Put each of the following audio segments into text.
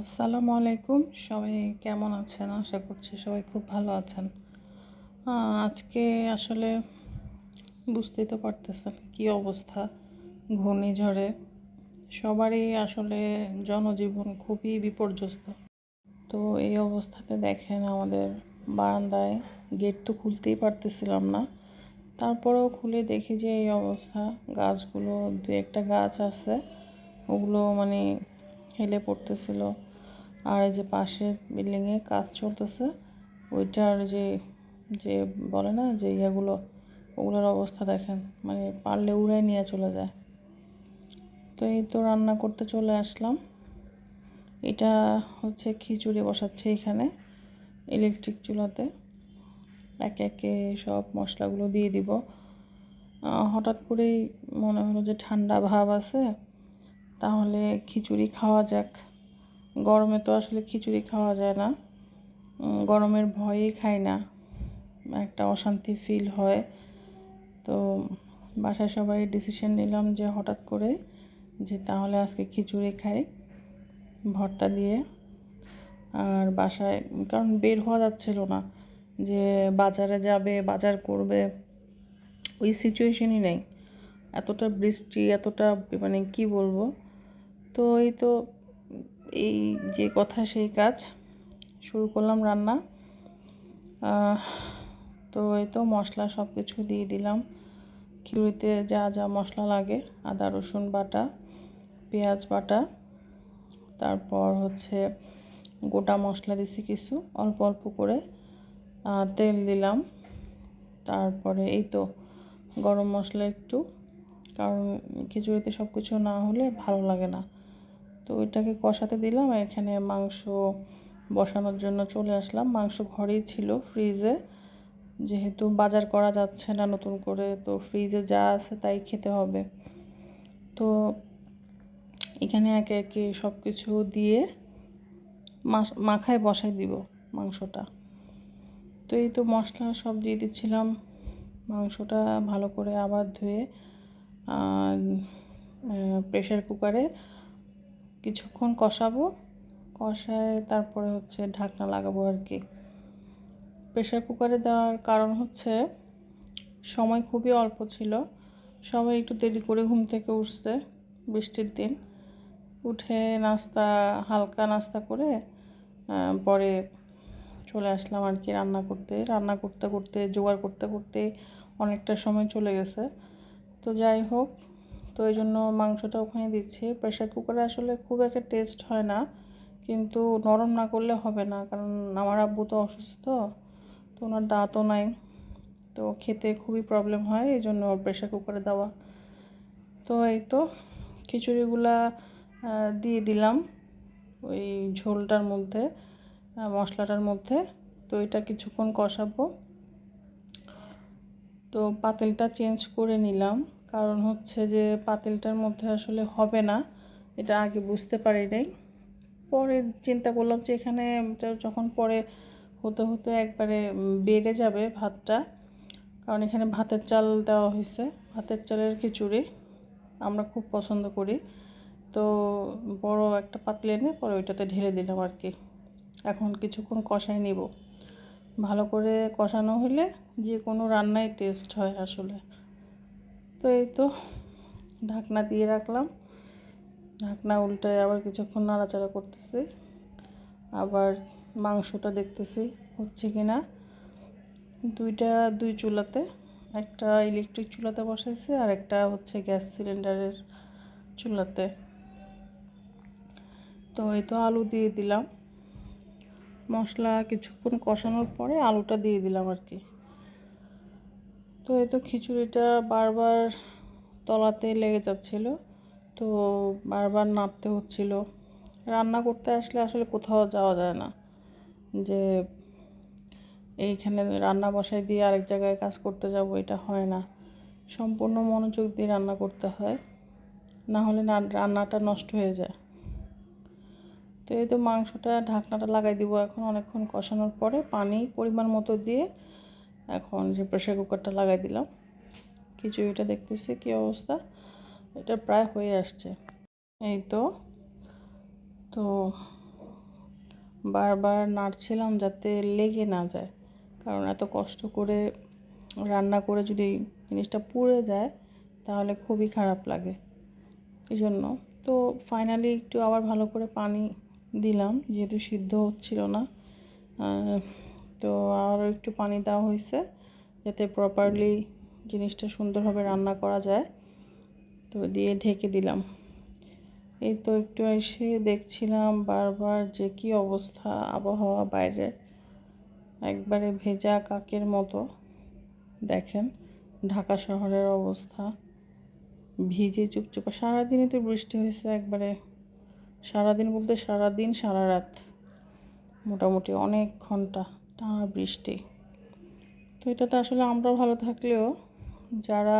আসসালামু আলাইকুম। সবাই কেমন আছেন? আশা করছি সবাই খুব ভালো আছেন। আজকে আসলে বুঝতেই তো পারতেছেন কী অবস্থা, ঘূর্ণিঝড়ে। সবারই আসলে জনজীবন খুবই বিপর্যস্ত। তো এই অবস্থাতে দেখেন আমাদের বারান্দায় গেট তো খুলতেই পারতেছিলাম না। তারপরেও খুলে দেখি যে এই অবস্থা, গাছগুলো দু একটা গাছ আছে। ওগুলো মানে হেলে পড়তেছিল। আর এই যে পাশের বিল্ডিংয়ে কাজ চলতেছে, ওইটার যে যে বলে না, যে ইয়েগুলো, ওগুলোর অবস্থা দেখেন মানে পারলে উড়াই নিয়ে চলে যায়। তো এই তো রান্না করতে চলে আসলাম। এটা হচ্ছে খিচুড়ি বসাচ্ছে এখানে ইলেকট্রিক চুলাতে। একে একে সব মশলাগুলো দিয়ে দিব। হঠাৎ করেই মনে হলো যে ঠান্ডা ভাব আছে। তাহলে খিচুড়ি খাওয়া যাক। গরমে তো আসলে খিচুড়ি খাওয়া যায় না। গরমের ভয়েই খাই না। একটা অশান্তি ফিল হয়। তো বাসায় সবাই ডিসিশন নিলাম যে হঠাৎ করে যে তাহলে আজকে খিচুড়ি খাই ভর্তা দিয়ে। আর বাসায়, কারণ বের হওয়া যাচ্ছিল না যে বাজারে যাবে, বাজার করবে, ওই সিচুয়েশনই নেই। এতটা বৃষ্টি, এতটা মানে কি বলব? তো এই তো এই যে কথা সেই কাজ শুরু করলাম রান্না। তো এই তো মশলা সব কিছু দিয়ে দিলাম। খিচুড়িতে যা যা মশলা লাগে, আদা, রসুন বাটা, পেঁয়াজ বাটা, তারপর হচ্ছে গোটা মশলা দিছি কিছু, অল্প অল্প করে তেল দিলাম। তারপরে এই তো গরম মশলা একটু, কারণ খিচুড়িতে সব কিছু না হলে ভালো লাগে না। তো ওইটাকে কষাতে দিলাম, এখানে মাংস বসানোর জন্য চলে আসলাম। মাংস ঘরেই ছিল ফ্রিজে, যেহেতু বাজার করা যাচ্ছে না নতুন করে, তো ফ্রিজে যা আছে তাই খেতে হবে। তো এখানে একে একে সব কিছু দিয়ে মাখায় বসাই দিব মাংসটা। তো এই তো মশলা সব দিয়ে দিচ্ছিলাম। মাংসটা ভালো করে আবার ধুয়ে প্রেশার কুকারে কিছুক্ষণ কষাবো, কষায় তারপরে হচ্ছে ঢাকনা লাগাবো আর কি। প্রেশার কুকারে দেওয়ার কারণ হচ্ছে সময় খুবই অল্প ছিল। সবাই একটু দেরি করে ঘুম থেকে উঠছে বৃষ্টির দিন। উঠে নাস্তা, হালকা নাস্তা করে পরে চলে আসলাম আর কি রান্না করতে। রান্না করতে করতে, জোগাড় করতে করতে অনেকটা সময় চলে গেছে। তো যাই হোক তো এই জন্য মাংসটা ওখানে দিচ্ছি। প্রেশার কুকারে আসলে খুব একটা টেস্ট হয় না, কিন্তু নরম না করলে হবে না, কারণ আমার আব্বু তো অসুস্থ, তো ওনার দাঁতও নাই, তো খেতে খুবই প্রবলেম হয়, এই জন্য প্রেশার কুকারে দেওয়া। তো এই তো খিচুড়িগুলা দিয়ে দিলাম ওই ঝোলটার মধ্যে মশলাটার মধ্যে, তো এটা কিছুক্ষণ কষাবো। তো পাতিলটা চেঞ্জ করে নিলাম। কারণ হচ্ছে যে পাতিলটার মধ্যে আসলে হবে না। এটা আগে বুঝতে পারি নাই। পরে চিন্তা করলাম যে এখানে যখন পরে হতে হতে একবারে বেড়ে যাবে ভাতটা। কারণ এখানে ভাতের চাল দেওয়া হয়েছে, ভাতের চালের খিচুড়ি আমরা খুব পছন্দ করি। তো বড় একটা পাতলে এনে পরে ওইটাতে ঢেলে দিলাম আর কি। এখন কিছুক্ষণ কষাই নিব। ভালো করে কষানো হলে যে কোনো রান্নায় টেস্ট হয় আসলে। তো এই তো ঢাকনা দিয়ে রাখলাম। ঢাকনা উল্টায় আবার কিছুক্ষণ নাড়াচাড়া করতেছি। আবার মাংসটা দেখতেছি হচ্ছে কি না দুইটা, দুই চুলাতে, একটা ইলেকট্রিক চুলাতে বসাইছে আর একটা হচ্ছে গ্যাস সিলিন্ডারের চুলাতে। তো এই তো আলু দিয়ে দিলাম। মশলা কিছুক্ষণ কষানোর পরে আলুটা দিয়ে দিলাম আর কি। তো এই তো খিচুড়িটা বারবার তলাতে লেগে যাচ্ছিল, তো বারবার নাড়তে হচ্ছিল। রান্না করতে আসলে আসলে কোথাও যাওয়া যায় না। যে এইখানে রান্না বসাই দিয়ে আরেক জায়গায় কাজ করতে যাব, এটা হয় না। সম্পূর্ণ মনোযোগ দিয়ে রান্না করতে হয়, না হলে না রান্নাটা নষ্ট হয়ে যায়। তো এই তো মাংসটা, ঢাকনাটা লাগাই দিব এখন অনেকক্ষণ কষানোর পরে, পানি পরিমাণ মতো দিয়ে এখন যে প্রেশার কুকারটা লাগাই দিলাম, খিচুড়িটা দেখতেছি কী অবস্থা? এটা প্রায় হয়ে আসছে। এই তো তো বারবার নাড়ছিলাম যাতে লেগে না যায়, কারণ এত কষ্ট করে রান্না করে যদি জিনিসটা পুড়ে যায়, তাহলে খুবই খারাপ লাগে। এই জন্য তো ফাইনালি একটু আবার ভালো করে পানি দিলাম, যেহেতু সিদ্ধ হচ্ছিল না তো আরও একটু পানি দেওয়া হয়েছে যাতে প্রপারলি জিনিসটা সুন্দরভাবে রান্না করা যায়। তো দিয়ে ঢেকে দিলাম। এই তো একটু এসে দেখছিলাম বারবার যে কি অবস্থা আবহাওয়া বাইরে। একবারে ভেজা কাকের মতো। দেখেন ঢাকা শহরের অবস্থা। ভিজে চুপচুপ সারাদিনই তো বৃষ্টি হয়েছে একবারে। সারাদিন বলতে সারাদিন সারা রাত। মোটামুটি অনেক ঘণ্টা। টানা বৃষ্টি। তো এটাতে আসলে আমরা ভালো থাকলেও যারা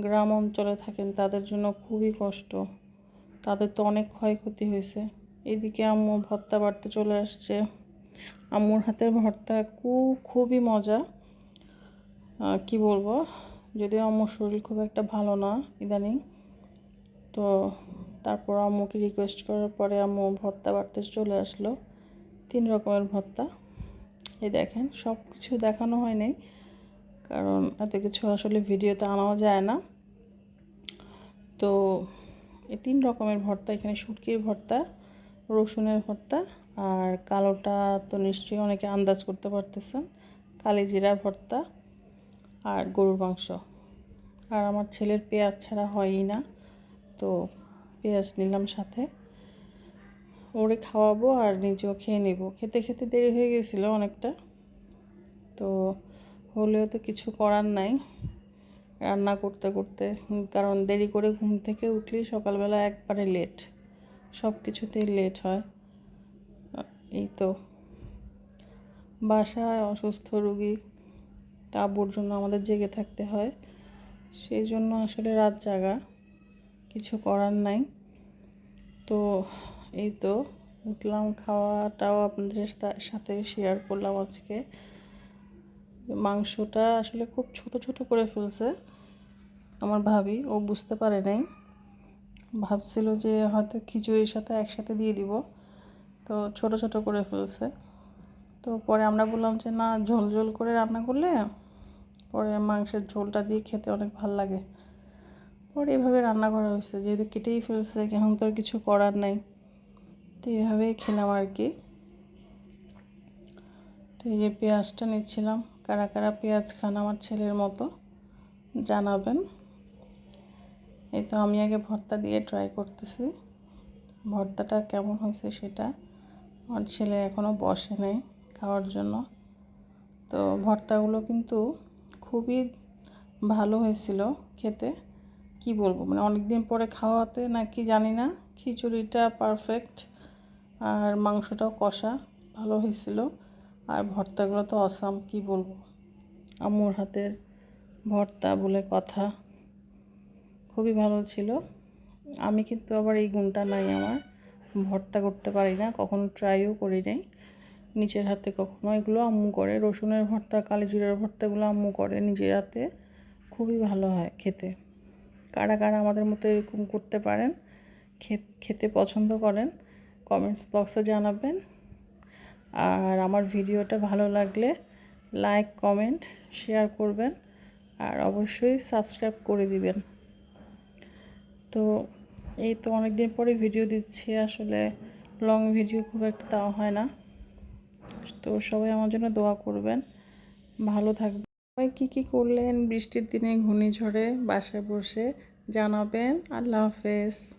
গ্রাম অঞ্চলে থাকেন তাদের জন্য খুবই কষ্ট। তাদের তো অনেক ক্ষয়ক্ষতি হয়েছে। এদিকে আম্মু ভর্তা বাড়তে চলে আসছে। আম্মুর হাতের ভর্তা খুব খুবই মজা। কি বলব? যদিও আম্মুর শরীর খুব একটা ভালো না ইদানিং। তো তারপর আম্মুকে রিকোয়েস্ট করার পরে আম্মু ভর্তা বাড়তে চলে আসলো। তিন রকমের ভর্তা এই দেখেন সব কিছু দেখানো হয় নাই কারণ এত কিছু আসলে ভিডিওতে আনাও যায় না। তো এই তিন রকমের ভর্তা, এখানে শুটকির ভর্তা, রসুনের ভর্তা, আর কালোটা তো নিশ্চয়ই অনেকে আন্দাজ করতে পারতেছেন, কালি জিরার ভর্তা আর গরুর মাংস। আর আমার ছেলের পেঁয়াজ ছাড়া হয়ই না, তো পেঁয়াজ নিলাম সাথে। ওরে খাওয়াবো আর নিজেও খেয়ে নেব। খেতে খেতে দেরি হয়ে গেছিল অনেকটা। তো হলেও তো কিছু করার নাই। রান্না করতে করতে, কারণ দেরি করে ঘুম থেকে উঠলেই সকালবেলা একবারে লেট সব কিছুতেই লেট হয়। এই তো। বাসায় অসুস্থ রুগী তাবুর জন্য আমাদের জেগে থাকতে হয়। সেই জন্য আসলে রাত জাগা। কিছু করার নাই। তো এই তো উঠলাম, খাওয়াটাও আপনাদের সাথে শেয়ার করলাম আজকে। মাংসটা আসলে খুব ছোট ছোট করে ফেলছে আমার ভাবি, ও বুঝতে পারে নাই। ভাবছিল যে হয়তো খিচুড়ির সাথে একসাথে দিয়ে দিব, তো ছোট ছোট করে ফেলছে। তো পরে আমরা বললাম যে, না, ঝোল ঝোল করে রান্না করলে পরে মাংসের ঝোলটা দিয়ে খেতে অনেক ভালো লাগে। পরে এভাবে রান্না করা হয়েছে। যেহেতু কেটেই ফেলছে, এখন তো আর কিছু করার নাই। তো এইভাবেই খেলাম আর কি। তো এই যে পেঁয়াজটা নিচ্ছিলাম। কারা কারা পেঁয়াজ খান আমার ছেলের মতো, জানাবেন। এই তো আমি আগে ভর্তা দিয়ে ট্রাই করতেছি। ভর্তাটা কেমন হয়েছে সেটা আমার ছেলে এখনও বসে নেই খাওয়ার জন্য। তো ভর্তাগুলো কিন্তু খুবই ভালো হয়েছিল খেতে। কি বলব? মানে অনেক দিন পরে খাওয়াতে না কি জানি না। খিচুড়িটা পারফেক্ট আর মাংসটাও কষা, ভালো হয়েছিল। আর ভর্তাগুলো তো অসাম কি বলব? আম্মুর হাতের ভর্তা বলে কথা। খুবই ভালো ছিল। আমি কিন্তু আবার এই গুণটা নাই আমার। ভর্তা করতে পারি না, কখনো ট্রাইও করি নাই। নিচের হাতে কখনো এগুলো আম্মু করে। রসুনের ভর্তা কালি জিরার ভর্তাগুলো আম্মু করে নিজের হাতে। খুবই ভালো হয় খেতে। কারা কারা আমাদের মতো এরকম করতে পারেন, খেতে পছন্দ করেন কমেন্টস বক্সে জানাবেন। আর আমার ভিডিওটা ভালো লাগলে লাইক কমেন্ট শেয়ার করবেন আর অবশ্যই সাবস্ক্রাইব করে দিবেন। তো এই তো অনেক দিন পরে ভিডিও দিচ্ছি, আসলে লং ভিডিও খুব একটা দেওয়া হয় না। তো সবাই আমার জন্য দোয়া করবেন। ভালো থাকবেন। সবাই কী কী করলেন বৃষ্টির দিনে ঘূর্ণিঝড়ে বাসায় বসে? জানাবেন। আল্লাহ হাফেজ।